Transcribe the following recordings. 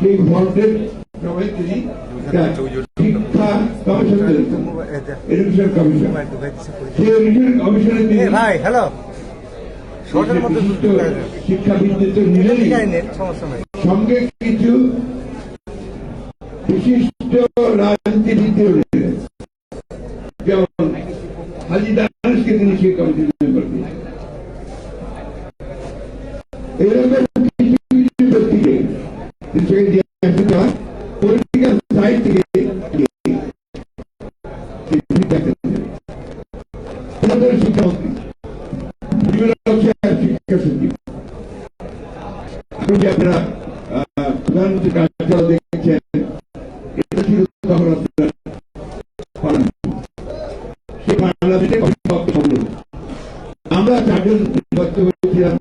সেই ফন্ডের সময় তিনি একটা শিক্ষা কমিশন করেছেন এডুকেশন কমিশন সেই এডুকেশন কমিশনে তিনি হ্যালো সহজের মধ্যে বিশিষ্ট শিক্ষাবিদদের তো নিলেনই। সমস্যা নাই। সঙ্গে কিছু বিশিষ্ট রাজনীতিবিদও আমাদের শিক্ষামন্ত্রী আপনি যে আপনারা প্রধানমন্ত্রী কার্যালয় দেখেছেন এটা ছিল তখন আপনার সেই পার্লামেন্টে অভিভাবক আমরা চারজন নির্বাচিত হয়েছিলাম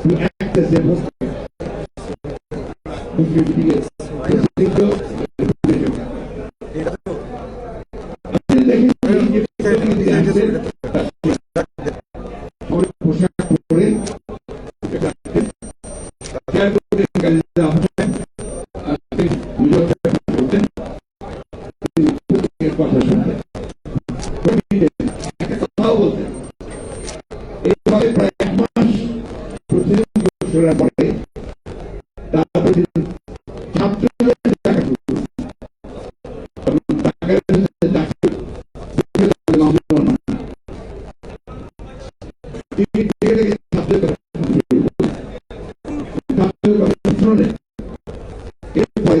to act as থেকে ছাত্রদের শুরু করলেন। ছাত্রদের কথা শুনলেন। এরপরে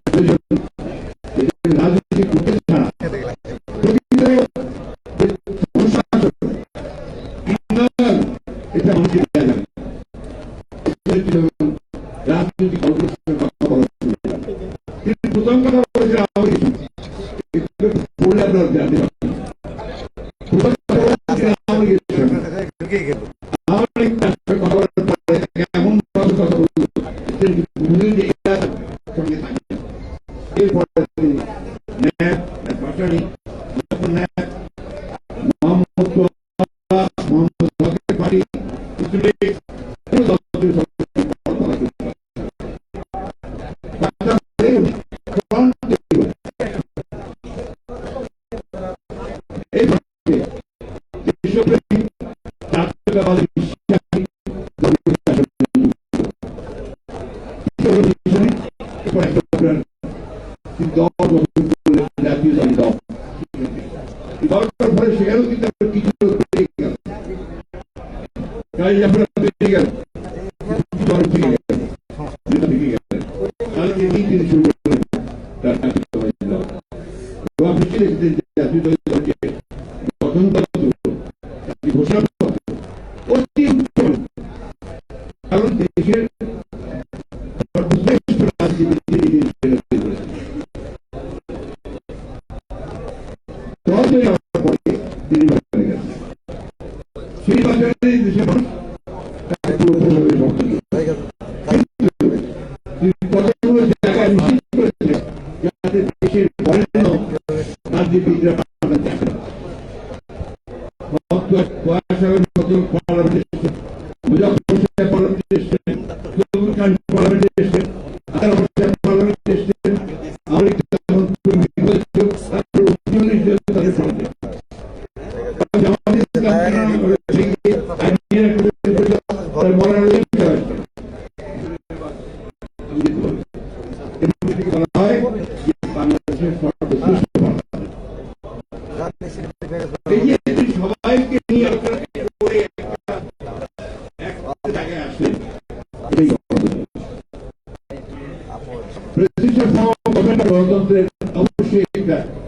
পলিটিক্যাল তখন এরকম করলেন যে আমাদের প্রয়োজন এই যে রাজনৈতিক উদ্দেশ্য ছাড়া প্রকৃত যে প্রশাসন উন্নয়ন এটা আমাকে দেওয়া যাবে রাজনৈতিক অগ্রসরের কথা বলা শুরু করলেন। তিনি প্রথম কথা বলেছিলেন আমাকে এগুলো পড়লে আপনার জানতে পারবেন প্রথম কথা বলেছিলেন for example, Indore was going to Matthews and Indore. Indore का फ़र्स्ट शेयर होगी तब टीचर ब्रेकर क्या ये अपना ब्रेकर इंदौर ब्रेकर जितना ब्रेकर कल के तीन दिन शुरू करना है तो आप पिछले दिन जाते हो দেশের সর্বশ্রেষ্ঠ রাজনীতি তিনি নির্বাচনে গেছেন। সেই নির্বাচনে দেশের মানুষ তাকে পুরোপুরিভাবে সমর্থন তিনি কতগুলো জায়গায় নিশ্চিত করেছেন যাতে দেশের বরেণ্য রাজনীতিবিদরা আপনার দেখেন feedback.